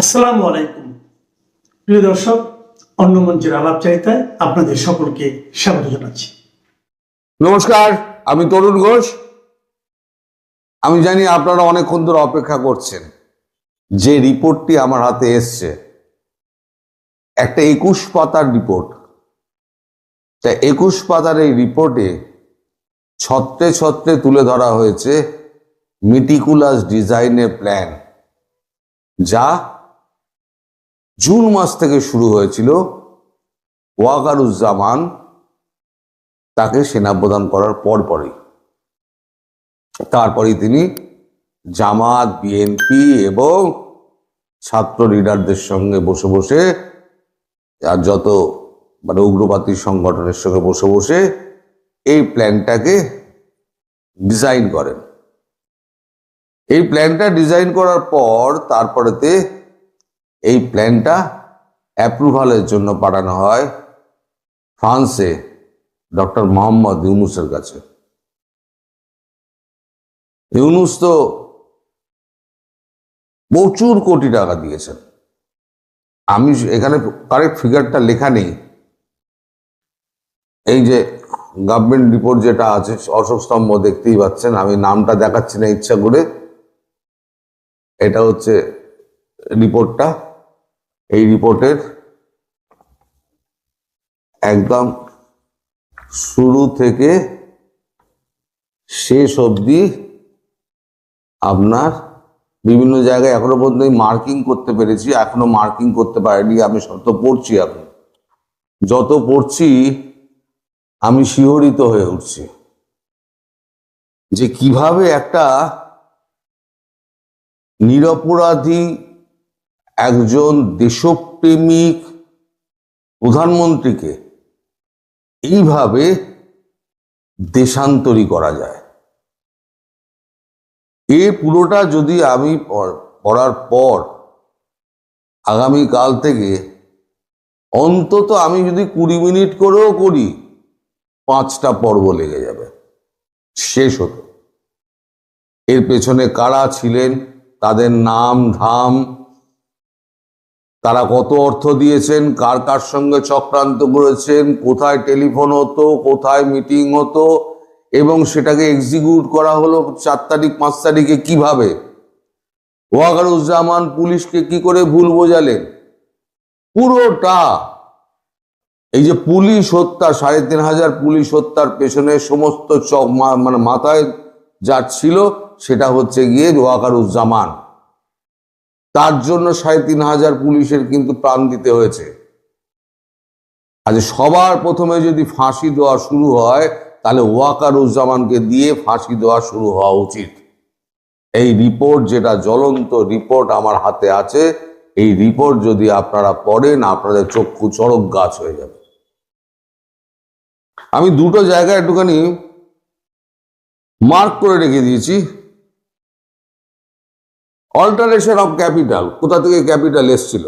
আসসালামু আলাইকুম। প্রিয় দর্শক, অন্য মঞ্চের আলাপ চাইতায় আপনাদের সকলকে স্বাগত জানাচ্ছি। নমস্কার, আমি তরুণ ঘোষ। আমি জানি আপনারা অনেকক্ষণ ধরে অপেক্ষা করছেন। যে রিপোর্টটি আমার হাতে এসছে, একটা একুশ পাতার রিপোর্ট। তা একুশ পাতার এই রিপোর্টে ছত্রে ছত্রে তুলে ধরা হয়েছে মিটিকুলাস ডিজাইনের প্ল্যান যা জুন মাস থেকে শুরু হয়েছিল ওয়াকারুজ্জামান তাকে সেনা প্রদান করার পরপরই তারপরেই তিনি জামাত, বিএনপি এবং ছাত্র লিডারদের সঙ্গে বসে বসে, আর যত মানে উগ্রবাদী সংগঠনের সঙ্গে বসে বসে এই প্ল্যানটাকে ডিজাইন করেন। এই প্ল্যানটা ডিজাইন করার পর তারপরেতে এই প্ল্যানটা অ্যাপ্রুভালের জন্য পাঠানো হয় ফ্রান্সে ডক্টর মোহাম্মদ ইউনুসের কাছে। ইউনুস তো প্রচুর কোটি টাকা দিয়েছেন। আমি এখানে কারেক্ট ফিগারটা লেখা নেই। এই যে গভর্নমেন্ট রিপোর্ট যেটা আছে, অশোক স্তম্ভ দেখতেই পাচ্ছেন, আমি নামটা দেখাচ্ছি না ইচ্ছা করে। এটা হচ্ছে রিপোর্টটা এই রিপোর্টের একদম শুরু থেকে শেষ অবধি আপনার বিভিন্ন জায়গায় এখনও পর্যন্ত মার্কিং করতে পেরেছি, এখনও মার্কিং করতে পারিনি, আমি সব তো পড়ছি এখন। যত পড়ছি, আমি শিহরিত হয়ে উঠছি যে কীভাবে একটা নিরপরাধী একজন দেশপ্রেমিক প্রধানমন্ত্রীকে এইভাবে দেশান্তরী করা যায়। এ পুরোটা যদি আমি পড়ার পর আগামী কাল থেকে অন্তত আমি যদি কুড়ি মিনিট করেও করি, পাঁচটা পর্ব লেগে যাবে। শেষ হতো। এর পেছনে কারা ছিলেন, তাদের নাম, ধাম তারা কত অর্থ দিয়েছেন? কার কার সঙ্গে চক্রান্ত করেছেন? কোথায় টেলিফোন হতো? কোথায় মিটিং হতো? এবং সেটাকে এক্সিকিউট করা হলো চার তারিখ, পাঁচ তারিখে কীভাবে? ওয়াকারুজ্জামান পুলিশকে কি করে ভুল বোঝালেন? পুরোটা এই যে পুলিশ হত্যা, সাড়ে তিন হাজার পুলিশ হত্যার পেছনে সমস্ত চক মানে মাথায় যা ছিল, সেটা হচ্ছে গিয়ে ওয়াকারুজ্জামান। তার জন্য সাড়ে তিন হাজার পুলিশের কিন্তু প্রাণ দিতে হয়েছে। আজ সবার প্রথমে যদি ফাঁসি দেওয়া শুরু হয়, তাহলে ওয়াকারুজ্জামানকে দিয়ে ফাঁসি দেওয়া শুরু হওয়া উচিত। এই রিপোর্ট যেটা জ্বলন্ত রিপোর্ট আমার হাতে আছে, এই রিপোর্ট যদি আপনারা পড়েন, আপনাদের চক্ষু চড়ক গাছ হয়ে যাবে। আমি দুটো জায়গায় একটুখানি মার্ক করে রেখে দিয়েছি। অল্টারেশন অফ ক্যাপিটাল কোথা থেকে ক্যাপিটাল এসছিল?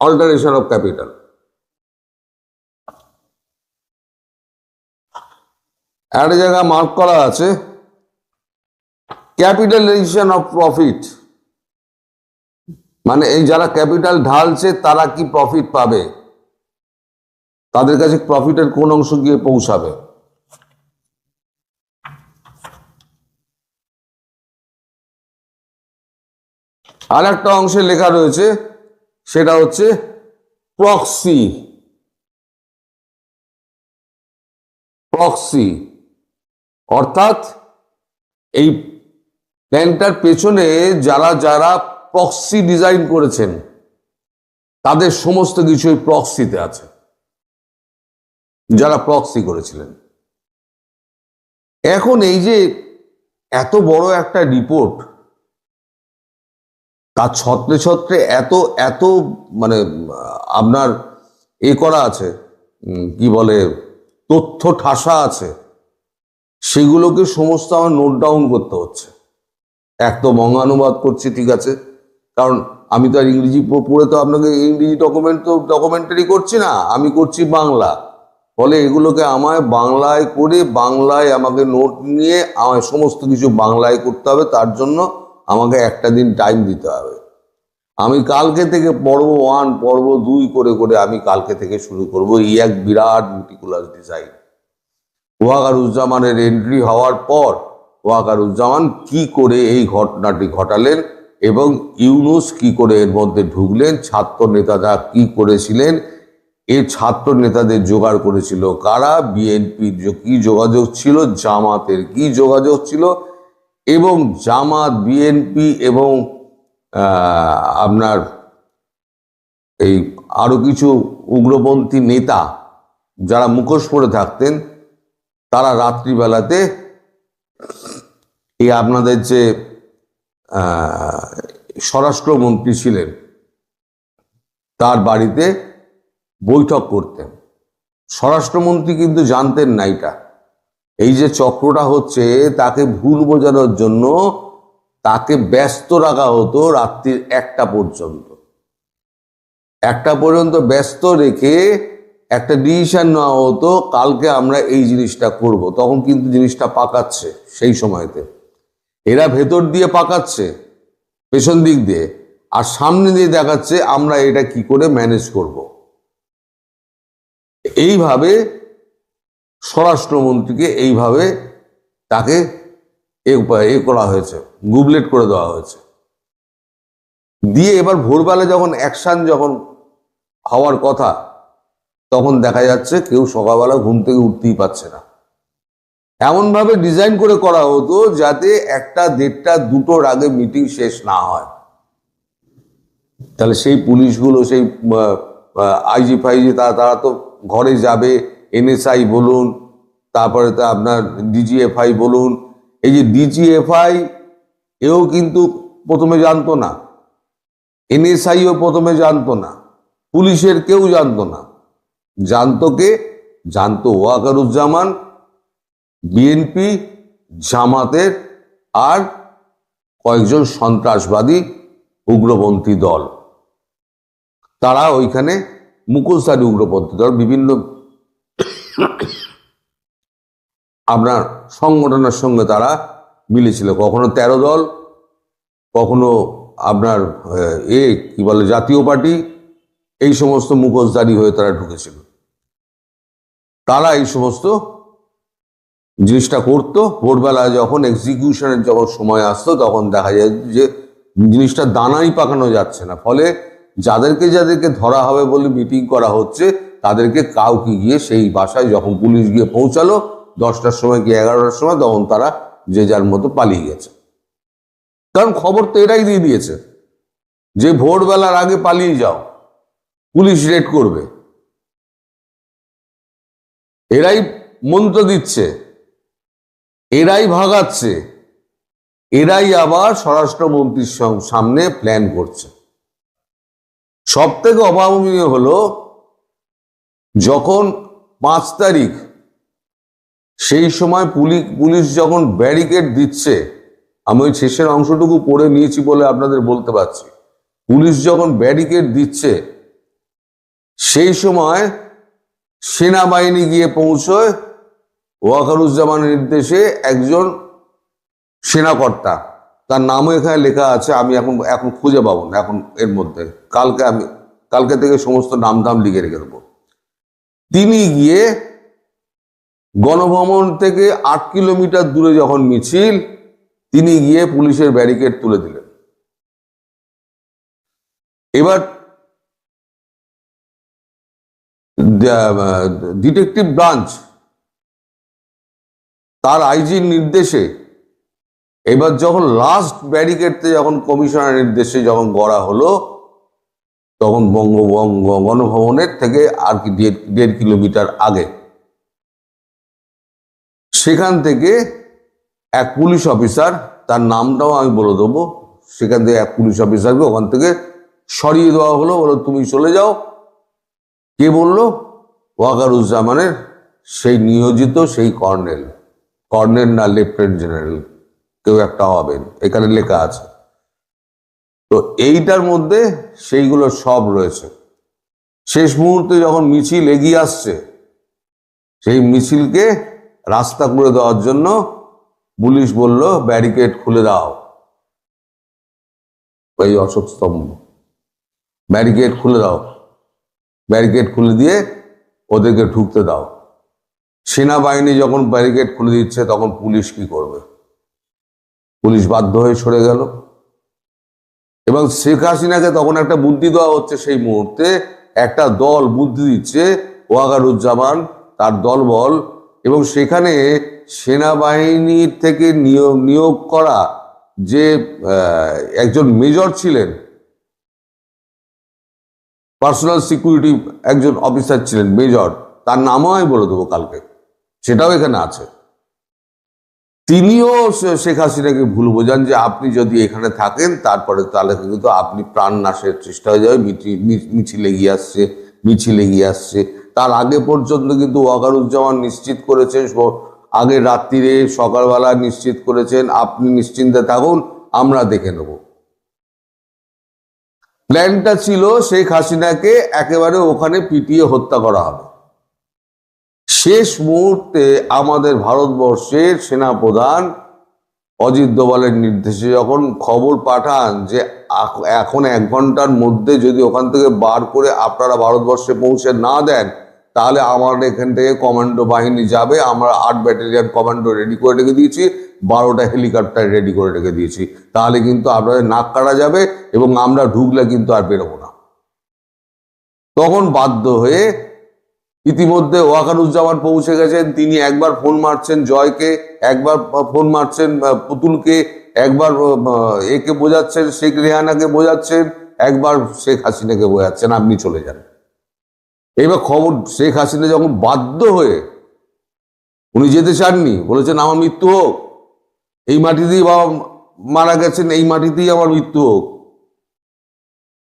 অল্টারেশন অফ ক্যাপিটাল একটা জায়গায় মার্ক করা আছে ক্যাপিটালাইজেশন অফ প্রফিট মানে এই যারা ক্যাপিটাল ঢালছে, তারা কি প্রফিট পাবে? তাদের কাছে প্রফিটের কোন অংশ গিয়ে পৌঁছাবে? আর একটা অংশে লেখা রয়েছে, সেটা হচ্ছে প্রক্সি প্রক্সি অর্থাৎ এই প্ল্যানটার পেছনে যারা যারা প্রক্সি ডিজাইন করেছেন, তাদের সমস্ত কিছুই প্রক্সিতে আছে। যারা প্রক্সি করেছিলেন। এখন এই যে এত বড় একটা রিপোর্ট তার ছত্রে ছত্রে এত এত মানে আপনার এ করা আছে কি বলে, তথ্য ঠাসা আছে, সেগুলোকে সমস্ত আমার নোট ডাউন করতে হচ্ছে। এক তো বঙ্গানুবাদ করছি, ঠিক আছে? কারণ আমি তো আর ইংরেজি পড়ে তো আপনাকে ইংরেজি ডকুমেন্ট তো ডকুমেন্টারি করছি না, আমি করছি বাংলা। ফলে এগুলোকে আমায় বাংলায় করে, বাংলায় আমাকে নোট নিয়ে আমায় সমস্ত কিছু বাংলায় করতে হবে, তার জন্য আমাকে একটা দিন টাইম দিতে হবে। আমি কালকে থেকে পর্ব ওয়ান পর্ব দুই করে করে আমি কালকে থেকে শুরু করব। এই এক বিরাট মিটিকুলাস ডিজাইন ওয়াকারুজ্জামানের এন্ট্রি হওয়ার পর ওয়াকারুজ্জামান কি করে এই ঘটনাটি ঘটালেন এবং ইউনুস কি করে এর মধ্যে ঢুকলেন, ছাত্র নেতারা কি করেছিলেন, এ ছাত্র নেতাদের জোগাড় করেছিল কারা, বিএনপির কি যোগাযোগ ছিল, জামাতের কি যোগাযোগ ছিল এবং জামাত, বিএনপি এবং আপনার এই আরও কিছু উগ্রপন্থী নেতা যারা মুখোশ পরে থাকতেন, তারা রাত্রিবেলাতে এই আপনাদের যে স্বরাষ্ট্রমন্ত্রী ছিলেন, তার বাড়িতে বৈঠক করতেন। স্বরাষ্ট্রমন্ত্রী কিন্তু জানতেন না এটা। এই যে চক্রটা হচ্ছে, তাকে ভুল বোঝানোর জন্য তাকে ব্যস্ত রাখা হতো রাত্রির একটা পর্যন্ত। একটা পর্যন্ত ব্যস্ত রেখে একটা ডিসিশন নেওয়া হতো, কালকে আমরা এই জিনিসটা করব। তখন কিন্তু জিনিসটা পাকাচ্ছে সেই সময়তে। এরা ভেতর দিয়ে পাকাচ্ছে, পেছন দিক দিয়ে, আর সামনে দিয়ে দেখাচ্ছে আমরা এটা কি করে ম্যানেজ করব। এইভাবে স্বরাষ্ট্রমন্ত্রীকে এইভাবে তাকে এ উপায় এ করা হয়েছে, গুবলেট করে দেওয়া হয়েছে। দিয়ে এবার ভোরবেলা যখন অ্যাকশন যখন হওয়ার কথা, তখন দেখা যাচ্ছে কেউ সকালবেলা ঘুম থেকে উঠতেই পারছে না। এমনভাবে ডিজাইন করে করা হতো যাতে একটা দেড়টা দুটোর আগে মিটিং শেষ না হয়। তাহলে সেই পুলিশগুলো, সেই আইজি ফাইজি তারা তারা তো ঘরে যাবে এনএসআই বলুন, তারপরে তো আপনার ডিজিএফআই বলুন, এই যে ডিজিএফআই এও কিন্তু প্রথমে জানতো না, এনএসআইও প্রথমে জানতো না, পুলিশের কেউ জানতো না। জানতো কে? জানতো ওয়াকারুজ্জামান, বিএনপি, জামাতের আর কয়েকজন সন্ত্রাসবাদী উগ্রপন্থী দল। তারা ওইখানে মুখোশধারী উগ্রপন্থী দল, বিভিন্ন আপনার সংগঠনের সঙ্গে তারা মিলেছিল। কখনো তেরো দল, কখনো আপনার, এ, কি বলে, জাতীয় পার্টি, এই সমস্ত মুখোশধারী হয়ে তারা ঢুকেছিল। তারা এই সমস্ত জিনিসটা করতো। ভোরবেলা যখন এক্সিকিউশনের যখন সময় আসতো, তখন দেখা যায় যে জিনিসটা দানাই পাকানো যাচ্ছে না। ফলে যাদেরকে যাদেরকে ধরা হবে বলে মিটিং করা হচ্ছে তাদেরকে কাউকে গিয়ে সেই বাসায় যখন পুলিশ গিয়ে পৌঁছালো, দশটার সময় কি এগারোটার সময়, তখন তারা যে যার মতো পালিয়ে গেছে। কারণ খবর তো এরাই দিয়ে দিয়েছে, যে ভোরবেলার আগে পালিয়ে যাও, পুলিশ রেড করবে। এরাই মন্ত্র দিচ্ছে, এরাই ভাগাচ্ছে, এরাই আবার স্বরাষ্ট্রমন্ত্রীর সামনে প্ল্যান করছে। সব থেকে অভাবনীয় হলো যখন পাঁচ তারিখ, সেই সময় পুলিশ পুলিশ যখন ব্যারিকেড দিচ্ছে, আমি ওই শেষের অংশটুকু পড়ে নিয়েছি বলে আপনাদের বলতে পারছি। পুলিশ যখন ব্যারিকেড দিচ্ছে, সেই সময় সেনাবাহিনী গিয়ে পৌঁছয় ওয়াকারুজ্জামানের নির্দেশে একজন সেনাকর্তা, তার নামও এখানে লেখা আছে, আমি এখন এখন খুঁজে পাবো না, এখন এর মধ্যে। কালকে আমি, কালকে থেকে সমস্ত নাম ধাম লিখে রেখে দেবো। তিনি গিয়ে গণভবন থেকে আট কিলোমিটার দূরে যখন মিছিল, তিনি গিয়ে পুলিশের ব্যারিকেড তুলে দিলেন। এবার ডিটেকটিভ ব্রাঞ্চ, তার আইজির নির্দেশে, এবার যখন লাস্ট ব্যারিকেডতে যখন কমিশনার নির্দেশে যখন গড়া হলো তখন বঙ্গবঙ্গ গণভবনের থেকে আর কি দেড় কিলোমিটার আগে। সেখান থেকে এক পুলিশ অফিসার, তার নামটাও আমি বলে দেবো, সেখান থেকে এক পুলিশ অফিসারকে ওখান থেকে সরিয়ে দেওয়া হলো, বলো তুমি চলে যাও। কে বলল? ওয়াকারুজ্জামানের, সেই নিয়োজিত, সেই কর্নেল। কর্নেল না, লেফটেন্যান্ট জেনারেল, কেউ একটা হবেন, এখানে লেখা আছে। তো এইটার মধ্যে সেইগুলো সব রয়েছে। শেষ মুহূর্তে যখন মিছিল এগিয়ে আসছে, সেই মিছিলকে রাস্তা করে দেওয়ার জন্য পুলিশ বলল, ব্যারিকেড খুলে দাও। এই অশোক স্তম্ভ। ব্যারিকেড খুলে দাও। ব্যারিকেড খুলে দিয়ে ওদেরকে ঢুকতে দাও। সেনাবাহিনী যখন ব্যারিকেড খুলে দিচ্ছে, তখন পুলিশ কি করবে? পুলিশ বাধ্য হয়ে সরে গেল। এবং শেখ হাসিনাকে তখন একটা বুদ্ধি দেওয়া হচ্ছে সেই মুহূর্তে, একটা দল বুদ্ধি দিচ্ছে ওয়াগারুজ্জামান তার দলবল, এবং সেখানে সেনাবাহিনীর থেকে নিয়োগ নিয়োগ করা যে একজন মেজর ছিলেন, পার্সোনাল সিকিউরিটি একজন অফিসার ছিলেন, মেজর, তার নামও আমি বলে দেবো কালকে, সেটাও এখানে আছে। তিনিও শেখ হাসিনাকে ভুল বোঝান যে আপনি যদি এখানে থাকেন, তারপরে তাহলে কিন্তু আপনি প্রাণ নাশের চেষ্টা হয়ে যাবে মিছিল এগিয়ে আসছে, মিছিল এগিয়ে আসছে। তার আগে পর্যন্ত কিন্তু ওয়াকারুজ্জামান নিশ্চিত করেছেন আগে রাত্রিরে সকালবেলা নিশ্চিত করেছেন, আপনি নিশ্চিন্তে থাকুন, আমরা দেখে নেব। প্ল্যানটা ছিল শেখ হাসিনাকে একেবারে ওখানে পিটিয়ে হত্যা করা হবে। শেষ মুহূর্তে আমাদের ভারতবর্ষের সেনাপ্রধান অজিত দোভালের নির্দেশে যখন খবর পাঠান যে এখন এক ঘণ্টার মধ্যে যদি ওখান থেকে বার করে আপনারা ভারতবর্ষে পৌঁছে না দেন, তাহলে আমার এখান থেকে কমান্ডো বাহিনী যাবে, আমরা আট ব্যাটালিয়ান কমান্ডো রেডি করে রেখে দিয়েছি, বারোটা হেলিকপ্টার রেডি করে রেখে দিয়েছি। তাহলে কিন্তু আপনাদের নাক কাটা যাবে এবং আমরা ঢুকলে কিন্তু আর বেরোবো না। তখন বাধ্য হয়ে ইতিমধ্যে ওয়াকারুজ্জামান পৌঁছে গেছেন। তিনি একবার ফোন মারছেন জয়কে, একবার ফোন মারছেন পুতুলকে, একবার একে বোঝাচ্ছেন, শেখ রেহানাকে বোঝাচ্ছেন, একবার শেখ হাসিনাকে বোঝাচ্ছেন, আপনি চলে যান। এবার খবর, শেখ হাসিনা যখন বাধ্য হয়ে, উনি যেতে চাননি, বলেছেন আমার মৃত্যু হোক, এই মাটিতেই বাবা মারা গেছেন, এই মাটিতেই আমার মৃত্যু হোক।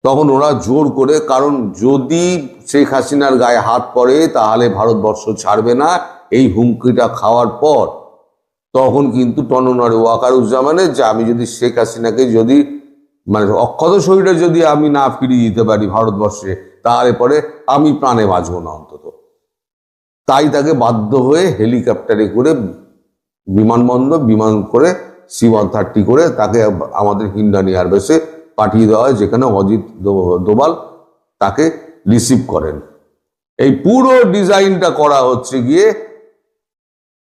তখন ওরা জোর করে, কারণ যদি শেখ হাসিনার গায়ে হাত পড়ে, তাহলে ভারতবর্ষ ছাড়বে না। এই হুমকিটা খাওয়ার পর তখন কিন্তু টননারে ওয়াকারুজ্জামানের যে আমি যদি শেখ হাসিনাকে যদি মানে অক্ষত শরীরে যদি আমি না ফিরিয়ে দিতে পারি ভারতবর্ষে, তাহলে পরে আমি প্রাণে বাঁচবো না অন্তত। তাই তাকে বাধ্য হয়ে হেলিকপ্টারে করে বিমানবন্দর, বিমান করে সি ওয়ান থার্টি করে তাকে আমাদের হিন্ডানি এয়ারবেসে পাঠিয়ে দেওয়া হয়, যেখানে অজিত দোবাল তাকে রিসিভ করেন। এই পুরো ডিজাইনটা করা হচ্ছে গিয়ে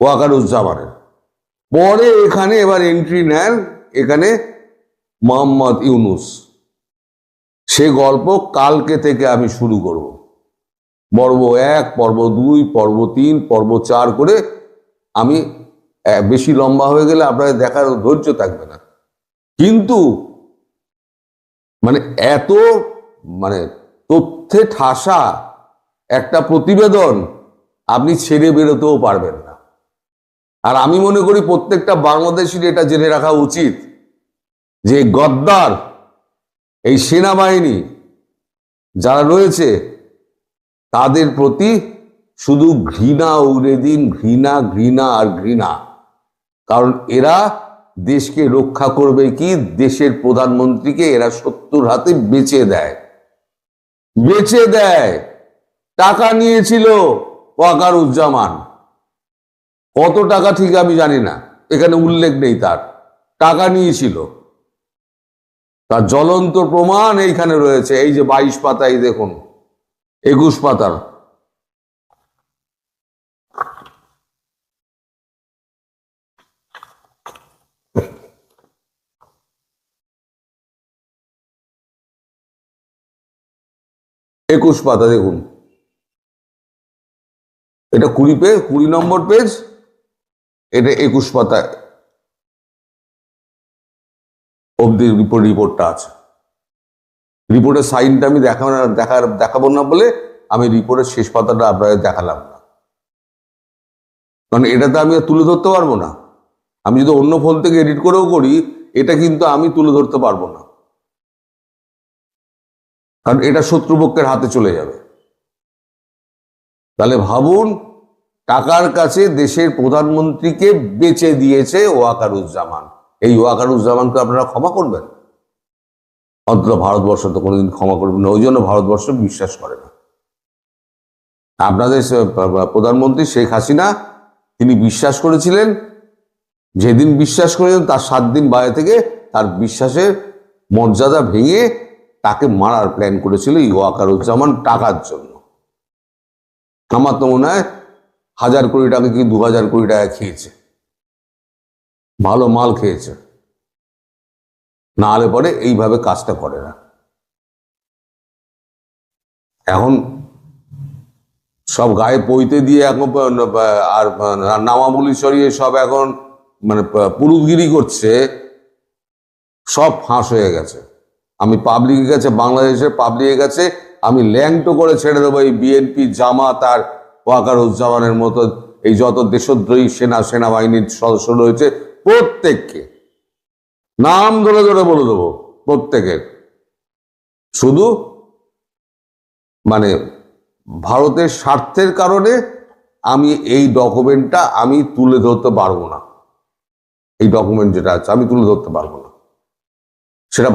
ওয়াকারুজ্জামানের। পরে এখানে এবার এন্ট্রি নেন এখানে মোহাম্মদ ইউনুস। সে গল্প কালকে থেকে আমি শুরু করব। পর্ব এক, পর্ব দুই, পর্ব তিন, পর্ব চার করে আমি বেশি লম্বা হয়ে গেলে আপনাদের দেখার ধৈর্য থাকবে না। কিন্তু মানে এত মানে তথ্যে ঠাসা একটা প্রতিবেদন আপনি ছেড়ে বেরোতেও পারবেন না। আর আমি মনে করি প্রত্যেকটা বাংলাদেশির এটা জেনে রাখা উচিত যে গদ্দার, এই সেনাবাহিনী যারা রয়েছে, তাদের প্রতি শুধু ঘৃণা, উড়ে দিন, ঘৃণা ঘৃণা আর ঘৃণা। কারণ এরা দেশকে রক্ষা করবে কি? দেশের প্রধানমন্ত্রীকে এরা শত্রুর হাতে বেচে দেয়। বেচে দেয়। টাকা নিয়েছিল ওয়াকারুজ্জামান। কত টাকা ঠিক আমি জানি না। এখানে উল্লেখ নেই তার। টাকা নিয়েছিল। তার জ্বলন্ত প্রমাণ এইখানে রয়েছে। এই যে বাইশ পাতায় দেখুন। একুশ পাতার। একুশ পাতা, দেখুন। এটা কুড়ি পেজ, কুড়ি নম্বর পেজ, এটা একুশ পাতা অব্দি রিপোর্ট রিপোর্টটা আছে। রিপোর্টের সাইনটা আমি দেখাবো দেখা দেখার, দেখাবো না বলে আমি রিপোর্টের শেষ পাতাটা আপনাদের দেখালাম না। কারণ এটাতে আমি আর তুলে ধরতে পারব না। আমি যদি অন্য ফোন থেকে এডিট করেও করি, এটা কিন্তু আমি তুলে ধরতে পারব না। কারণ এটা শত্রুপক্ষের হাতে চলে যাবে। তাহলে ভাবুন, টাকার কাছে দেশের প্রধানমন্ত্রীকে বেচে দিয়েছে ওয়াকারুজ্জামান। এই ওয়াকারুজ্জামানকে আপনারা ক্ষমা করবেন। অন্তত ভারতবর্ষ তো কোনোদিন ক্ষমা করবেন না, ওই জন্য ভারতবর্ষ বিশ্বাস করে না। আপনাদের প্রধানমন্ত্রী শেখ হাসিনা, তিনি বিশ্বাস করেছিলেন। যেদিন বিশ্বাস করেছেন তার সাত দিন বাইরে থেকে তার বিশ্বাসের মর্যাদা ভেঙে তাকে মারার প্ল্যান করেছিল ওয়াকারুজ্জামান টাকার জন্য। আমার তো মনে হয় হাজার কোটি টাকা কি দু হাজার কোটি টাকা খেয়েছে। ভালো মাল খেয়েছে। না হলে পরে এইভাবে কাজটা করে না। এখন সব গায়ে পইতে দিয়ে এখন, আর নামাবলি সরিয়ে সব এখন মানে পুরুতগিরি করছে, সব ফাঁস হয়ে গেছে। আমি পাবলিকের কাছে, বাংলাদেশের পাবলিকের কাছে, আমি ল্যাংটো করে ছেড়ে দেবো এই বিএনপি জামাত আর ওয়াকারুজ্জামানের মতো এই যত দেশদ্রোহী সেনা, সেনাবাহিনীর সদস্য রয়েছে, প্রত্যেককে, নাম ধরে ধরে বলে দেবো, প্রত্যেকের। শুধু মানে ভারতের স্বার্থের কারণে আমি এই ডকুমেন্টটা আমি তুলে ধরতে পারব না। এই ডকুমেন্ট যেটা আছে, আমি তুলে ধরতে পারব না। সেটা